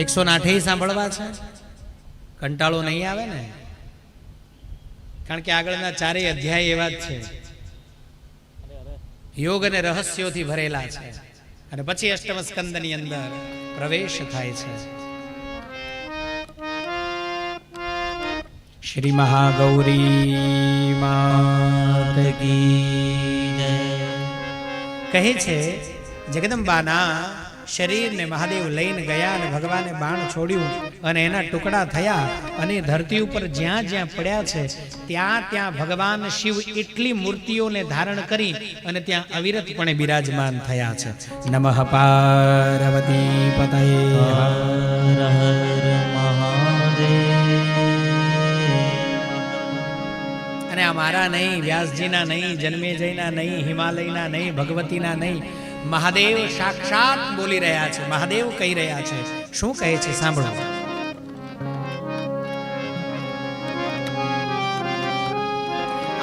એકસો આઠે સાંભળવા છે? કંટાળો નહીં આવે ને? કારણ કે આગળના ચારેય અધ્યાય એવા જ છે. યોગ અને રહસ્યોથી ભરેલા છે. અને પછી અષ્ટમ સ્કંદની અંદર પ્રવેશ થાય છે. શ્રી મહાગૌરી. કહે છે, જગદંબાના શરીરને મહાદેવ લઈને ગયા અને ભગવાને બાણ છોડ્યું અને એના ટુકડા થયા અને ધરતી ઉપર જ્યાં જ્યાં પડ્યા છે, ત્યાં ત્યાં ભગવાન શિવ એટલી મૂર્તિઓને ધારણ કરી અને ત્યાં અવિરતપણે બિરાજમાન થયા છે. નમઃ પાર્વતી પતયે. હર હર અને આ મારા નહીં, વ્યાસજીના નહીં, જન્મેજયના નહીં, હિમાલયના નહીં, ભગવતીના નહીં મહાદેવ સાક્ષાત બોલી રહ્યા છે, મહાદેવ કહી રહ્યા છે. શું કહે છે, સાંભળો.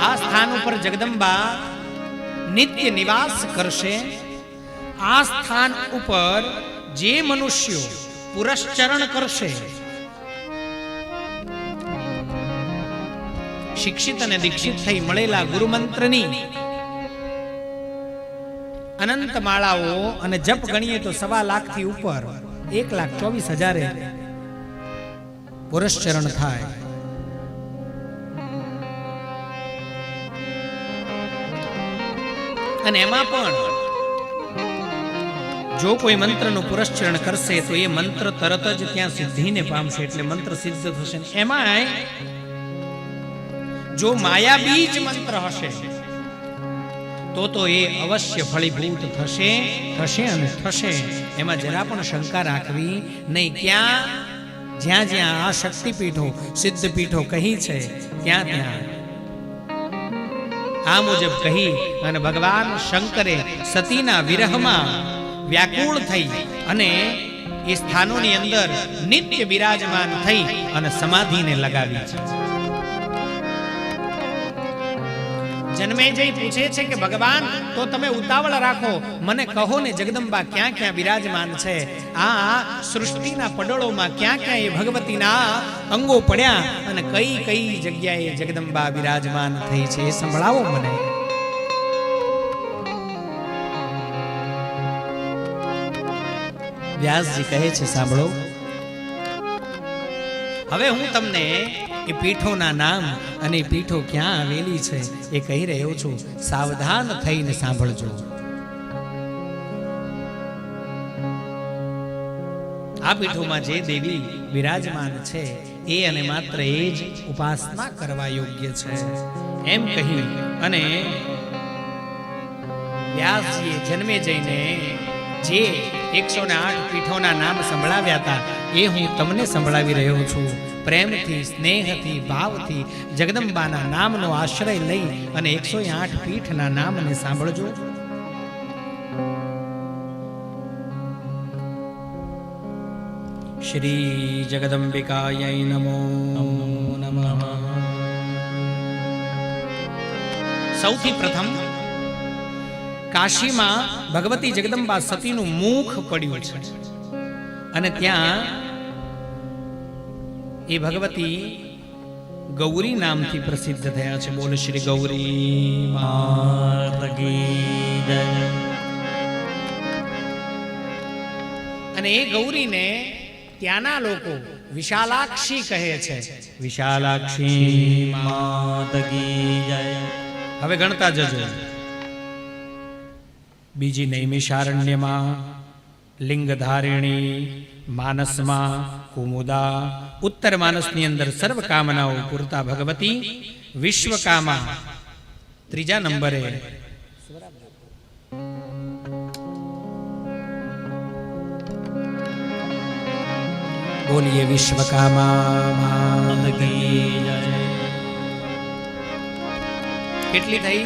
આ સ્થાન ઉપર જગદંબા નિત્ય નિવાસ કરશે. આ સ્થાન ઉપર જે મનુષ્યો પુરસ્ચરણ કરશે, શિક્ષિત અને દીક્ષિત થઈ મળેલા ગુરુમંત્રની અનંત માળાઓ અને જપ ગણીએ તો સવા લાખથી ઉપર, એક લાખ ચોવીસ હજારે પુરશ્ચરણ થાય. અને એમાં પણ જો કોઈ મંત્રનું પુરશ્ચરણ કરશે તો એ મંત્ર તરત જ ત્યાં સિદ્ધિને પામશે એટલે મંત્ર સિદ્ધ થશે. એમાંય જો માયા બીજ મંત્ર હશે તો તો એ અવશ્ય ફળીભૂત થશે થશે અને થશે. એમાં જરા પણ શંકા રાખવી નહીં. ક્યાં? જ્યાં જ્યાં આ શક્તિપીઠો, સિદ્ધપીઠો કહી છે, ત્યાં ત્યાં. આ મુજબ કહી અને ભગવાન શંકરે સતીના વિરહમાં વ્યાકુળ થઈ અને એ સ્થાનોની અંદર નિત્ય બિરાજમાન થઈ અને સમાધિને લગાવી છે. જન્મેજય પૂછે છે કે, ભગવાન, તો તમે ઉતાવળ રાખો. મને કહો ને, જગદંબા, ક્યાં ક્યાં બિરાજમાન છે? આ સૃષ્ટિના પડોળોમાં ક્યાં ક્યાં એ ભગવતીના અંગો પડ્યા અને કઈ કઈ જગ્યાએ જગદંબા બિરાજમાન થઈ છે? એ સંભળાવો મને. વ્યાસજી કહે છે, સાંભળો. હવે હું તમને એ પીઠોના નામ અને પીઠો ક્યાં આવેલી છે એ કહી રહ્યો છું. સાવધાન થઈને સાંભળજો. આ પીઠોમાં જે દેવી વિરાજમાન છે, એ અને માત્ર એ જ ઉપાસના કરવા યોગ્ય છે. એમ કહી અને વ્યાસજીએ જન્મે જઈને જે એકસો ને આઠ પીઠોના નામ સંભળાવ્યા હતા એ હું તમને સંભળાવી રહ્યો છું. પ્રેમથી સ્નેહથી ભાવથી જગદંબાના નામનો આશ્રય લઈ અને એકસો આઠ પીઠના નામને સાંભળજો. શ્રી જગદંબિકાય નમો નમઃ. સૌથી પ્રથમ કાશીમાં ભગવતી જગદંબા સતીનું મુખ પડ્યું છે. અને ત્યાં એ ભગવતી ગૌરી નામથી પ્રસિદ્ધ થયા છે. બોલ શ્રી ગૌરી અને એ ગૌરીને ત્યાંના લોકો વિશાલાક્ષી કહે છે. વિશાલાક્ષી માત જય. હવે ગણતા જજો. બીજી નૈમિષારણ્યમાં, લિંગધારિણી, માનસમાં, કુમુદા, ઉત્તર માનસની અંદર સર્વ કામનાઓ પૂરતા ભગવતી વિશ્વકામા. ત્રીજા નંબરે, બોલીએ વિશ્વકામા કેટલી થઈ?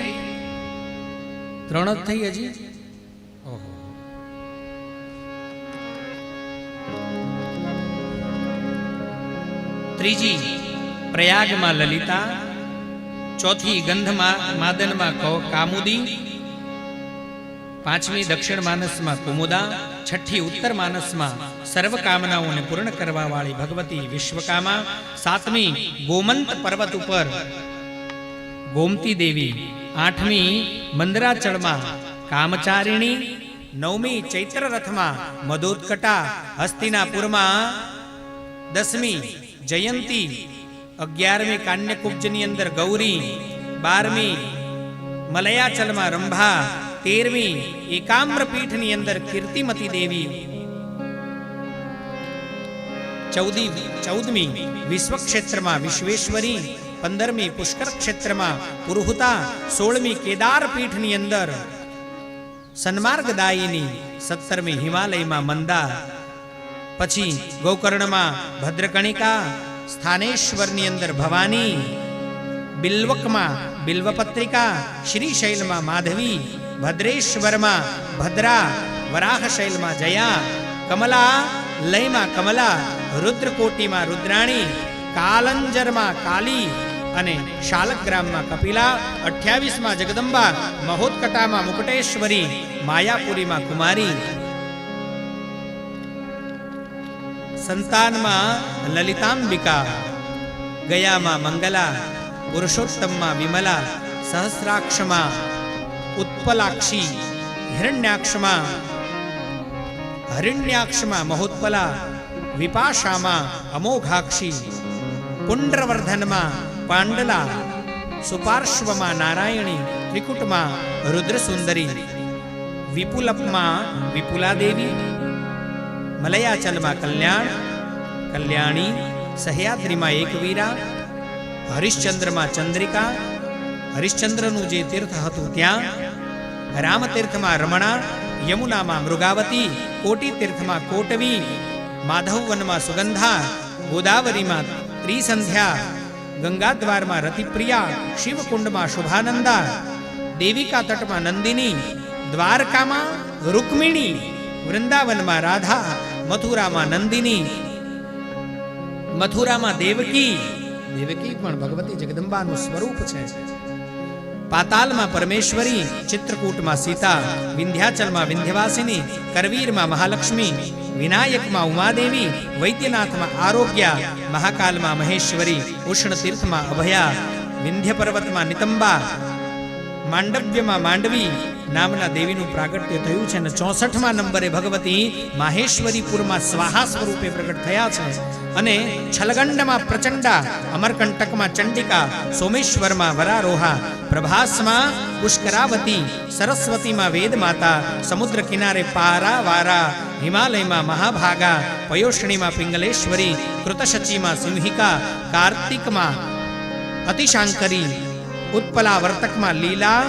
ત્રણ જ થઈ હજી? ત્રીજી પ્રયાગમાં લલિતા ચોથી ગંધમાં માદનમાં કો- કામુદી પાંચમી દક્ષિણ માનસમાં કુમુદા છઠ્ઠી ઉત્તર માનસમાં સર્વ કામનાઓને પૂર્ણ કરવા વાળી ભગવતી વિશ્વકામા સાતમી ગોમંત પર્વત ઉપર ગોમતી દેવી આઠમી મંદરાચળમાં કામચારિણી નવમી ચૈત્ર રથમાં મદોત્કટા હસ્તિનાપુરમાં દસમી જયંતી અગિયારમી કાન્યકુબ્જની અંદર ગૌરી બારમી મલયાચલમાં રંભા તેરમી એકામ્ર પીઠની અંદર કીર્તિમતી દેવી ચૌદી ચૌદમી વિશ્વક્ષેત્રમાં વિશ્વેશ્વરી પંદરમી પુષ્કર ક્ષેત્રમાં પુરુહુતા સોળમી કેદાર પીઠની અંદર સન્માર્ગદાયીની સત્તરમી હિમાલયમાં મંદા પછી ગોકર્ણમાં ભદ્રકણિકા સ્થાનેશ્વરની અંદર ભવાની, બિલ્વકમાં બિલ્વપત્રિકા, શ્રીશૈલમાં માધવી, ભદ્રેશ્વરમાં ભદ્રા, વરાહશૈલમાં જયા, કમલા, લયમાં કમલા, રુદ્રકોટીમાં રુદ્રાણી, કાલંજરમાં કાલી અને શાલગ્રામમાં કપિલા, અઠ્યાવીસમાં જગદંબા, મહોત્કટામાં મુકટેશ્વરી, માયાપુરીમાં કુમારી સંતાનમાં લલિતાંબિકા, ગયામાં મંગલા, પુરુષોત્તમમાં વિમલા, સહસ્રાક્ષમાં ઉત્પલાક્ષી, હિરણ્યાક્ષમાં, હરિણ્યાક્ષમાં મહોત્પલા, વિપાશામાં અમોઘાક્ષી પુંડ્રવર્ધનમાં પાંડલા, સુપાર્શ્વમાં નારાયણી, ત્રિકુટમાં રુદ્રસુંદરી, વિપુલપમાં વિપુલા દેવી મલયાચલમાં કલ્યાણ, કલ્યાણી, સહ્યાદ્રીમાં એકવીરા હરિશ્ચંદ્રમાં ચંદ્રિકા, હરિશ્ચંદ્રનું જે તીર્થ હતું ત્યાં, રામતીર્થમાં રમણા, યમુનામાં મૃગાવતી કોટી તીર્થમાં કોટવી, માધવવનમાં સુગંધા, ગોદાવરીમાં ત્રિસંધ્યા, ગંગાદ્વારમાં રતિપ્રિયા, શિવકુંડમાં શુભાનંદા દેવિકા તટમાં નંદિની, દ્વારકામાં રૂકમિણી, વૃંદાવનમાં રાધા મથુરામાં નંદિની મથુરામાં દેવકી. દેવકી પણ ભગવતી જગદંબાનું સ્વરૂપ છે. પાતાલમાં પરમેશ્વરી ચિત્રકૂટમાં સીતા વિંધ્યાચલમાં વિંધ્યવાસિની કરવીરમાં મહાલક્ષ્મી વિનાયકમાં ઉમાદેવી વૈદ્યનાથમાં આરોગ્યા મહાકાલમાં મહેશ્વરી ઉષ્ણ તીર્થમાં અભયા વિંધ્ય પર્વતમાં નિતંબા માંડવ્યમાં માંડવી નામના દેવીનું પ્રાગટ્ય થયું છે અને ચોસઠમાં નંબરે ભગવતી માહેશ્વરીપુરમાં સ્વાહા સ્વરૂપે પ્રગટ થયા છે. અને છલગંડમાં પ્રચંડા, અમરકંટકમાં ચંડિકા, સોમેશ્વરમાં વરારોહા, પ્રભાસમાં પુષ્કરાવતી, સરસ્વતીમાં વેદમાતા, સમુદ્ર કિનારે પારા વારા હિમાલયમાં મહાભાગા, પયોષણીમાં પિંગલેશ્વરી, કૃતશચીમાં સિંહિકા, કાર્તિકમાં અતિશાંકરી ઉત્પલા વર્તકમાં લીલા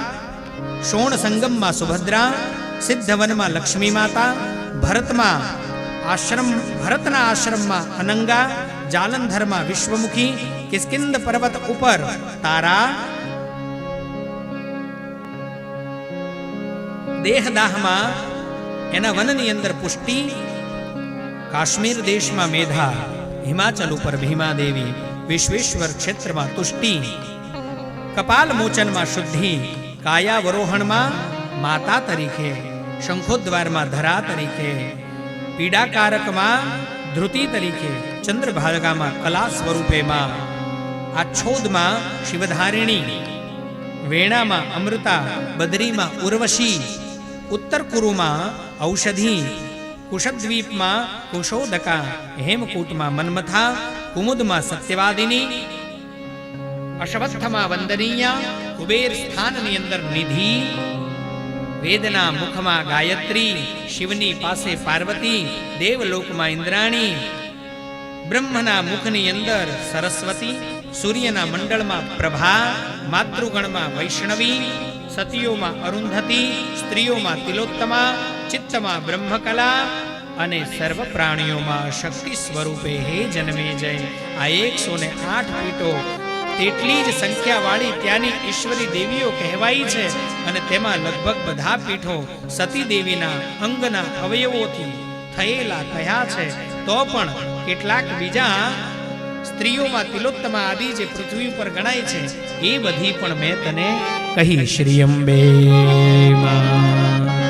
શોણ સંગમમાં સુભદ્રા, સિદ્ધવનમાં લક્ષ્મી માતા, ભરતમાં આશ્રમ, ભરતના આશ્રમમાં અનંગા, જાલંધરમાં વિશ્વમુખી કિસ્કિંદ પર્વત ઉપર તારા. દેહદાહમાં એના વનની અંદર પુષ્ટિ, કાશ્મીર દેશમાં મેધા, હિમાચલ ઉપર ભીમા દેવી, વિશ્વેશ્વર ક્ષેત્રમાં તુષ્ટિ કપાલ મોચનમાં શુદ્ધિ કાયાવરોહણમાં માતા તરીકે શંખોદ્વારમાં ધરા તરીકે પીડાકારકમાં ધૃતિ તરીકે ચંદ્રભાગામાં કલા સ્વરૂપેમાં આચ્છોદમાં શિવધારિણી વેણામાં અમૃતા બદરીમાં ઉર્વશી ઉત્તર કુરુમાં ઔષધિ કુશદ્વીપમાં કુશોદકા હેમકૂટમાં મન્મથા કુમુદમાં સત્યવાદિની અશ્વત્થમાં વંદનીયા કુબેર સ્થાનની અંદર નિધિ વેદના મુખમાં ગાયત્રી શિવની પાસે પાર્વતી દેવલોકમાં ઇન્દ્રાણી બ્રહ્મના મુખની અંદર સરસ્વતી સૂર્યના મંડળમાં પ્રભા માતૃગણમાં વૈષ્ણવી સતીઓમાં અરુંધતી સ્ત્રીઓમાં તિલોત્તમા ચિત્તમાં બ્રહ્મકલા અને સર્વ પ્રાણીઓમાં શક્તિ સ્વરૂપે હે જન્મે જય આ એકસો ને આઠ પીઠો તેટલી જ સંખ્યાવાળી ત્યાંની ઈશ્વરી દેવીઓ કહેવાય છે અને તેમાં લગભગ બધા પીઠો સતી દેવીના અંગના અવયવોથી થયેલા થયા છે. તો પણ કેટલાક બીજા સ્ત્રીઓમાં તિલોત્તમા આદિ જે પૃથ્વી ઉપર ગણાય છે, એ બધી પણ મેં તને કહી. શ્રી અંબે મા